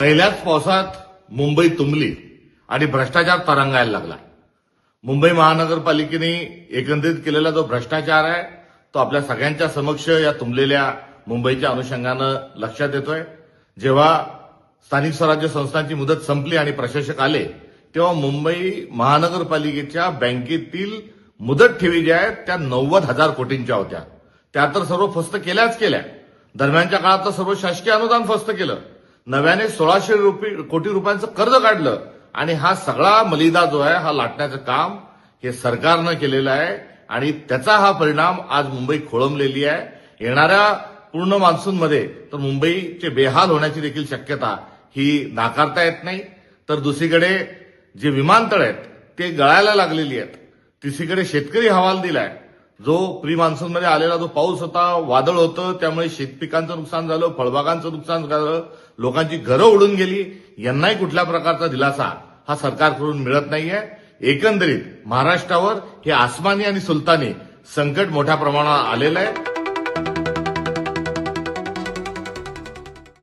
पहिल्याच पावसात मुंबई तुंबली आणि भ्रष्टाचार तरंगायला लागला. मुंबई महानगरपालिकेने एकंदरीत केलेला जो भ्रष्टाचार आहे तो आपल्या सगळ्यांच्या समक्ष या तुंबलेल्या मुंबईच्या अनुषंगानं लक्षात येतोय. जेव्हा स्थानिक स्वराज्य संस्थांची मुदत संपली आणि प्रशासक आले तेव्हा मुंबई महानगरपालिकेच्या बँकेतील मुदत ठेवी ज्या आहेत त्या नव्वद हजार कोटींच्या होत्या. त्या तर सर्व फस्त केल्याच केल्या. दरम्यानच्या काळात तर सर्व शासकीय अनुदान फस्त केलं. नव्याने सोळाशे रुपये कोटी रुपयांचं कर्ज काढलं. आणि हा सगळा मलिदा जो आहे हा लाटण्याचं काम हे सरकारनं केलेलं आहे. आणि त्याचा हा परिणाम आज मुंबई खोळंबलेली आहे. येणाऱ्या पूर्ण मान्सूनमध्ये तर मुंबईचे बेहाल होण्याची देखील शक्यता ही नाकारता येत नाही. तर दुसरीकडे जे विमानतळ आहेत ते गळायला लागलेली आहेत. तिसरीकडे शेतकरी हवाल दिलाय जो प्री मान्सूनमध्ये आलेला जो पाऊस होता वादळ होतं त्यामुळे शेतपिकांचं नुकसान झालं फळबागांचं नुकसान झालं लोकांची घरं उडून गेली यांनाही कुठल्या प्रकारचा दिलासा हा सरकारकडून मिळत नाहीये. एकंदरीत महाराष्ट्रावर हे आसमानी आणि सुलतानी संकट मोठ्या प्रमाणावर आलेलं आहे.